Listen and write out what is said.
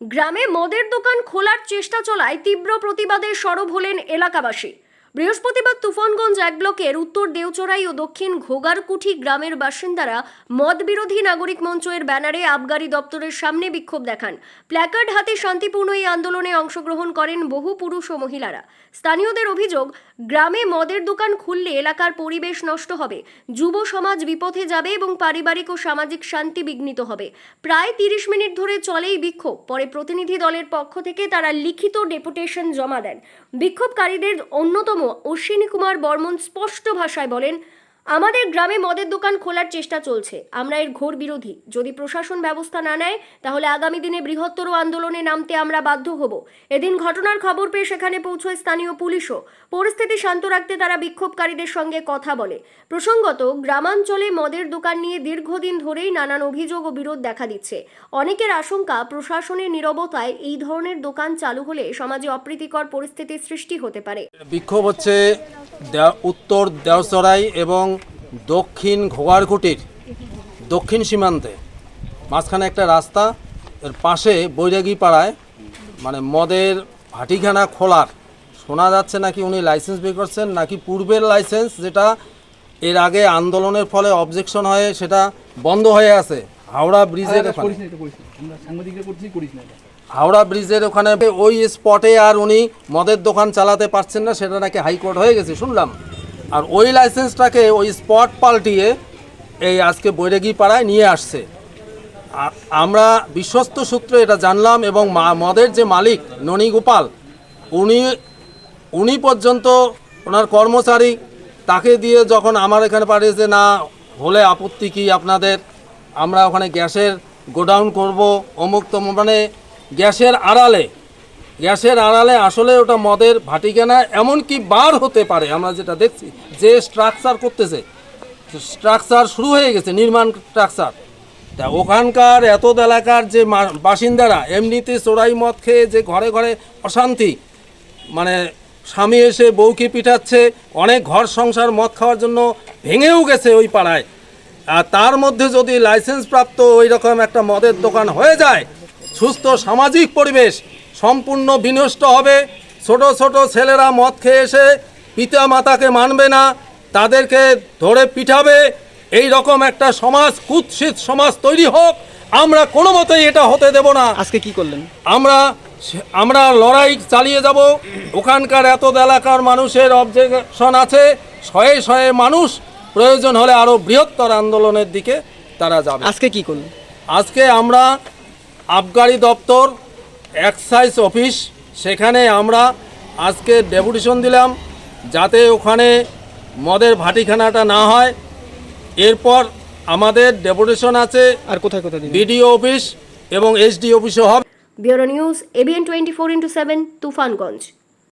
গ্রামে মদের দোকান খোলার চেষ্টা চলায় তীব্র প্রতিবাদে সরব হলেন এলাকাবাসী। বৃহস্পতিবার তুফানগঞ্জ এক ব্লকের উত্তর দেওচড়াই ও দক্ষিণ ঘোগারকুঠি গ্রামের বাসিন্দারা মদ বিরোধী নাগরিক মঞ্চ এর ব্যানারে আবগারি দপ্তরের সামনে বিক্ষোভ দেখান। প্ল্যাকার্ড হাতে শান্তিপূর্ণ এই আন্দোলনে অংশগ্রহণ করেন বহু পুরুষ ও মহিলারা। স্থানীয়দের অভিযোগ, গ্রামে মদের দোকান খুললে এলাকার পরিবেশ নষ্ট হবে, যুব সমাজ বিপথে যাবে এবং পারিবারিক ও সামাজিক শান্তি বিঘ্নিত হবে। প্রায় তিরিশ মিনিট ধরে চলেই বিক্ষোভ, পরে প্রতিনিধি দলের পক্ষ থেকে তারা লিখিত ডেপুটেশন জমা দেন। বিক্ষোভকারীদের অন্যতম অশ্বিনী কুমার বর্মন স্পষ্ট ভাষায় বলেন আমাদের গ্রামে মদের দোকান খোলার চেষ্টা চলছে। আমরা এর ঘোর বিরোধী। যদি প্রশাসন ব্যবস্থা না নেয়, তাহলে আগামী দিনে বৃহত্তর আন্দোলনে নামতে আমরা বাধ্য হব। এদিন ঘটনার খবর পেয়ে সেখানে পৌঁছয় স্থানীয় পুলিশও। পরিস্থিতি শান্ত রাখতে তারা বিক্ষোভকারীদের সঙ্গে কথা বলে। প্রসঙ্গত, গ্রামাঞ্চলে মদের দোকান নিয়ে দীর্ঘদিন ধরেই নানান অভিযোগ ও বিরোধ দেখা দিচ্ছে। অনেকের আশঙ্কা, প্রশাসনের নীরবতায় এই ধরনের দোকান চালু হলে সমাজে অপ্রীতিকর পরিস্থিতির সৃষ্টি হতে পারে। বিক্ষোভ হচ্ছে উত্তর দেওসরাই এবং দক্ষিণ ঘোগারকুটির দক্ষিণ সীমান্তে। মাঝখানে একটা রাস্তা এর পাশে বৈরাগী পাড়ায় মানে মদের ভাটিখানা খোলার। শোনা যাচ্ছে নাকি উনি লাইসেন্স বের করছেন নাকি পূর্বের লাইসেন্স যেটা এর আগে আন্দোলনের ফলে অবজেকশন হয়ে সেটা বন্ধ হয়ে আছে। হাওড়া ব্রিজের ওখানে। করিস না এটা করিস না। আমরা সাংবাদিকরা করছি করিস না এটা। হাওড়া ব্রিজের ওখানে ওই স্পটে আর উনি মদের দোকান চালাতে পারছেন না সেটা নাকি হাইকোর্ট হয়ে গেছে শুনলাম। আর ওই লাইসেন্সটাকে ওই স্পট পাল্টিয়ে এই আজকে বৈরাগী পাড়ায় নিয়ে আসছে। আমরা বিশ্বস্ত সূত্রে এটা জানলাম এবং মদের যে মালিক ননী গোপাল, উনি উনি পর্যন্ত ওনার কর্মচারী, তাকে দিয়ে যখন আমার এখানে পাঠিয়েছে না, হলে আপত্তি কি আপনাদের? আমরা ওখানে গ্যাসের গোডাউন করব, অমুক তমুক। মানে গ্যাসের আড়ালে গ্যাসের আড়ালে আসলে ওটা মদের ভাটিকানা এমনকি বার হতে পারে, আমরা যেটা দেখছি, যে স্ট্রাকচার করতেছে। স্ট্রাকচার শুরু হয়ে গেছে, নির্মাণ স্ট্রাকচার তা ওখানকার এত এলাকার যে বাসিন্দারা, এমনিতে চোরাই মদ খেয়ে যে ঘরে ঘরে অশান্তি মানে স্বামী এসে বউকে পিঠাচ্ছে অনেক ঘর সংসার মদ খাওয়ার জন্য ভেঙেও গেছে ওই পাড়ায়। আর তার মধ্যে যদি লাইসেন্স প্রাপ্ত ওই রকম একটা মদের দোকান হয়ে যায়, সুস্থ সামাজিক পরিবেশ সম্পূর্ণ বিনষ্ট হবে। ছোট ছোট ছেলেরা মদ খেয়ে এসে পিতা মাতাকে মানবে না তাদেরকে ধরে পিঠাবে এই রকম একটা সমাজ কুৎসিত সমাজ তৈরি হোক আমরা কোনো মতেই এটা হতে দেব না। আজকে কি করলেন? আমরা আমরা লড়াই চালিয়ে যাব। ওখানকার এত এলাকার মানুষের অবজেকশন আছে। শয়ে শয়ে মানুষ প্রয়োজন হলে আরও বৃহত্তর আন্দোলনের দিকে তারা যাবে। আজকে কি করলেন? আজকে আমরা আবগারি দপ্তর এক্সাইজ অফিস সেখানে আমরা আজকে ডেপুটেশন দিলাম যাতে ওখানে মদের ভাটিখানাটা না হয়। এরপর আমাদের ডেপুটেশন আছে আর কোথায় কোথায় দিন বিডিও অফিস এবং এসডি অফিসও হবে। Bureau news ABN twenty four into seven Tufanganj.